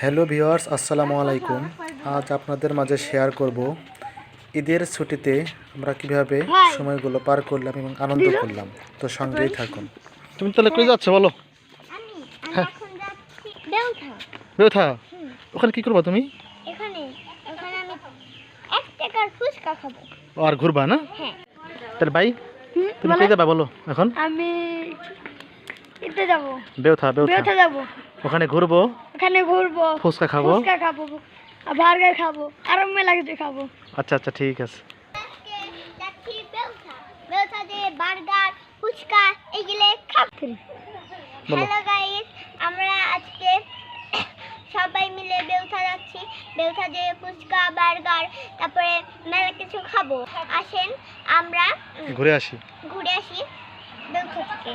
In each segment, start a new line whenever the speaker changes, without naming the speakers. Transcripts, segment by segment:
Hello viewers আসসালামু আলাইকুম। আজ আপনাদের মাঝে শেয়ার করব ঈদের ছুটিতে আমরা কীভাবে সময়গুলো পার করলাম এবং আনন্দ করলাম। তো সঙ্গেই থাকুন।
তুমি তাহলে কই যাচ্ছ বলো?
আমি আমি এখন যাচ্ছি দেউথা।
বেউথা ওখানে কি করবা তুমি?
এখানে এখানে আমি এক টাকার ফুচকা খাব।
ও, আর ঘুরবা না?
হ্যাঁ।
তাহলে ভাই তুমি কই যাবা বলো এখন?
আমি এতে যাব।
বেউথা বেউথা।
বেউথা যাব।
ওখানে ঘুরবো?
ওখানে ঘুরবো।
ফুচকা খাব?
ফুচকা খাব আর বার্গার খাব আর মেলা কিছু খাব।
আচ্ছা আচ্ছা ঠিক আছে।
বেউথা। বেউথা বার্গার ফুচকা এগুলো খাব। হ্যালো গাইস আমরা আজকে সবাই মিলে বেউথা যাচ্ছি। বেউথা যে ফুচকা বার্গার তারপরে মেলা কিছু খাব। আসেন আমরা
ঘুরে আসি।
ঘুরে আসি বেউথা থেকে।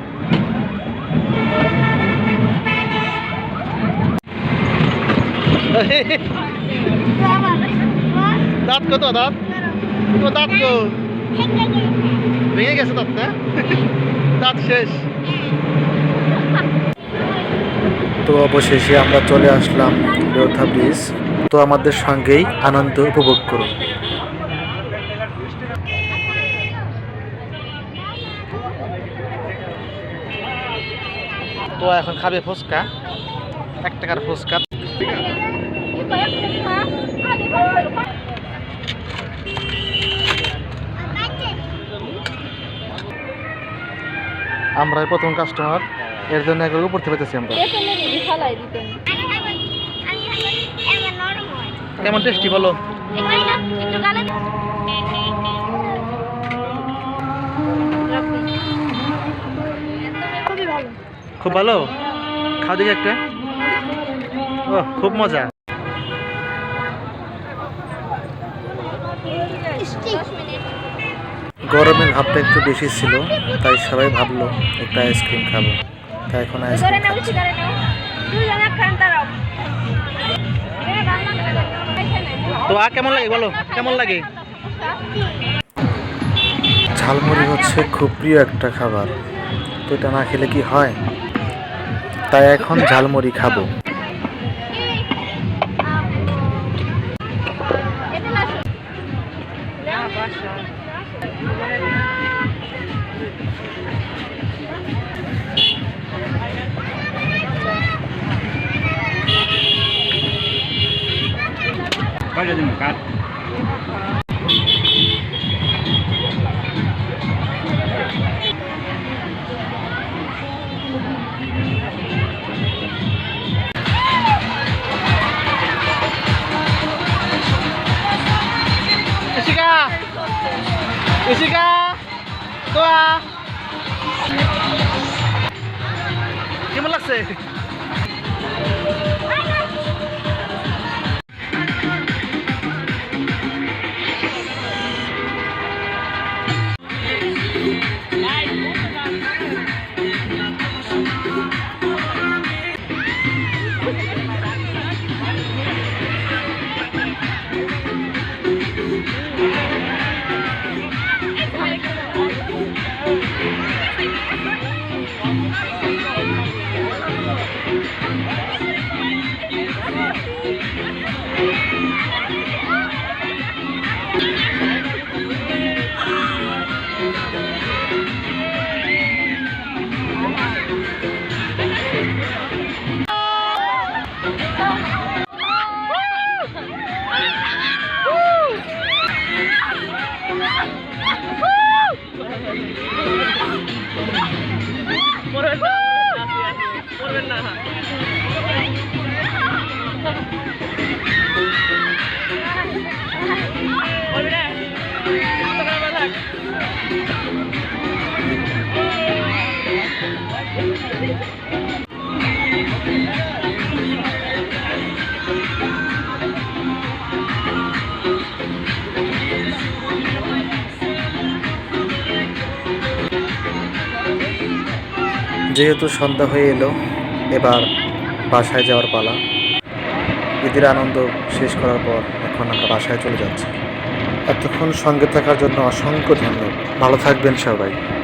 দাঁত কত দাঁত? ও দাঁত তো। ভেঙে গেছে দাঁত না দাঁত শেষ।
তো অবশেষে আমরা চলে আসলাম বেউথা ব্রিজ। তো আমাদের সঙ্গেই আনন্দ উপভোগ করুন।
তো এখন খাবে ফুচকা। এক টাকার ফুচকা। আমরা প্রথম কাস্টমার এর জন্য উপর থেকে পেতেছি আমরা। কেমন টেস্টি বলো?
ভালো
খুব ভালো? খাও দেখি একটা। ও খুব মজা।
গরমের ভাবটা একটু বেশি ছিল তাই সবাই ভাবলো একটা আইসক্রিম খাব। তাই এখন আইসক্রিম খাচ্ছি।
তো আর কেমন লাগে বলো? কেমন লাগে?
ঝালমুড়ি হচ্ছে খুব প্রিয় একটা খাবার। তো এটা না খেলে কি হয়? তাই এখন ঝালমুড়ি খাব।
ইশিকা ইশিকা তো কেমন লাগছে Thank you.
যেহেতু সন্ধ্যা হয়ে এলো, এবার বাসায় যাওয়ার পালা। ঈদের আনন্দ শেষ করার পর এখন আমরা বাসায় চলে যাচ্ছি। এতক্ষণ সঙ্গে থাকার জন্য অসংখ্য ধন্যবাদ। ভালো থাকবেন সবাই।